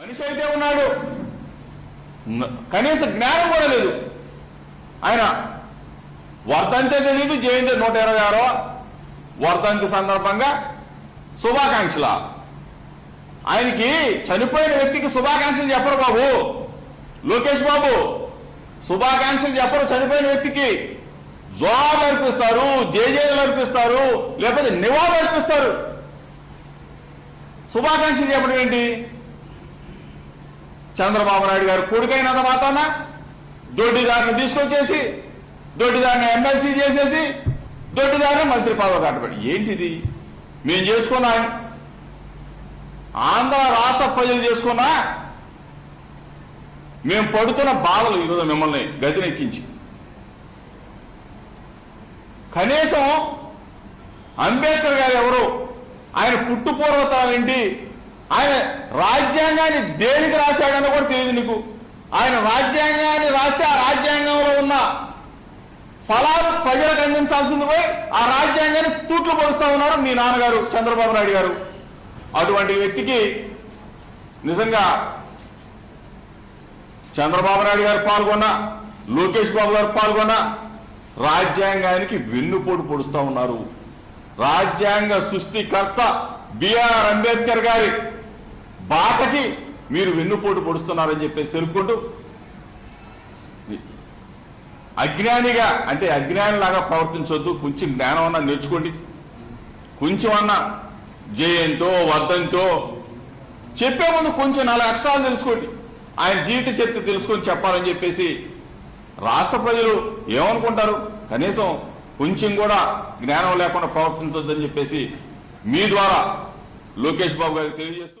మనిషి అయితే ఉన్నాడు. కనీస జ్ఞానం కూడా లేదు. ఆయన వర్ధంతే తెలీదు జయంతి నూట ఇరవై ఆరవ వర్ధంతి సందర్భంగా శుభాకాంక్షల. ఆయనకి చనిపోయిన వ్యక్తికి శుభాకాంక్షలు చెప్పరు బాబు. లోకేష్ బాబు శుభాకాంక్షలు చెప్పరు. చనిపోయిన వ్యక్తికి జోబు అర్పిస్తారు జేజేలు అర్పిస్తారు లేకపోతే నివాళులు అర్పిస్తారు. శుభాకాంక్షలు చెప్పడం ఏంటి? చంద్రబాబు నాయుడు గారు కొడుకైనంత మాత్రాన దొడ్డిదారిని తీసుకొచ్చేసి దొడ్డిదారిని ఎమ్మెల్సీ చేసేసి దొడ్డిదారిని మంత్రి పదవి కట్టబడి ఏంటిది? మేము చేసుకున్నా ఆంధ్ర రాష్ట్ర ప్రజలు చేసుకున్నా మేము పడుతున్న బాధలు ఈరోజు మిమ్మల్ని గదినెక్కించి కనీసం అంబేద్కర్ గారు ఎవరు? ఆయన పుట్టు ఏంటి? ఆయన రాజ్యాంగాన్ని దేనికి రాశాడని కూడా తెలియదు నీకు. ఆయన రాజ్యాంగాన్ని రాస్తే ఆ రాజ్యాంగంలో ఉన్న ఫలాలు ప్రజలకు అందించాల్సింది పోయి ఆ రాజ్యాంగాన్ని తూట్లు పొడుస్తా ఉన్నారు మీ నాన్నగారు చంద్రబాబు నాయుడు గారు. అటువంటి వ్యక్తికి నిజంగా చంద్రబాబు నాయుడు గారు పాల్గొన్న లోకేష్ బాబు గారు పాల్గొన్న రాజ్యాంగానికి వెన్నుపోటు పొడుస్తా ఉన్నారు. రాజ్యాంగ సృష్టికర్త బిఆర్ అంబేద్కర్ గారి బాటకి మీరు వెన్నుపోటు పొడుస్తున్నారని చెప్పేసి తెలుపుకుంటూ అజ్ఞానిగా అంటే అజ్ఞానిలాగా ప్రవర్తించొద్దు. కొంచెం జ్ఞానం అన్నా నేర్చుకోండి. కొంచెం అన్నా జయంతో వర్ధంతో చెప్పే ముందు కొంచెం నాలుగు అక్షరాలు తెలుసుకోండి. ఆయన జీవిత చరిత్ర తెలుసుకొని చెప్పాలని చెప్పేసి రాష్ట్ర ప్రజలు ఏమనుకుంటారు? కనీసం కొంచెం కూడా జ్ఞానం లేకుండా ప్రవర్తించొద్దని చెప్పేసి మీ ద్వారా లోకేష్ బాబు గారికి తెలియజేస్తూ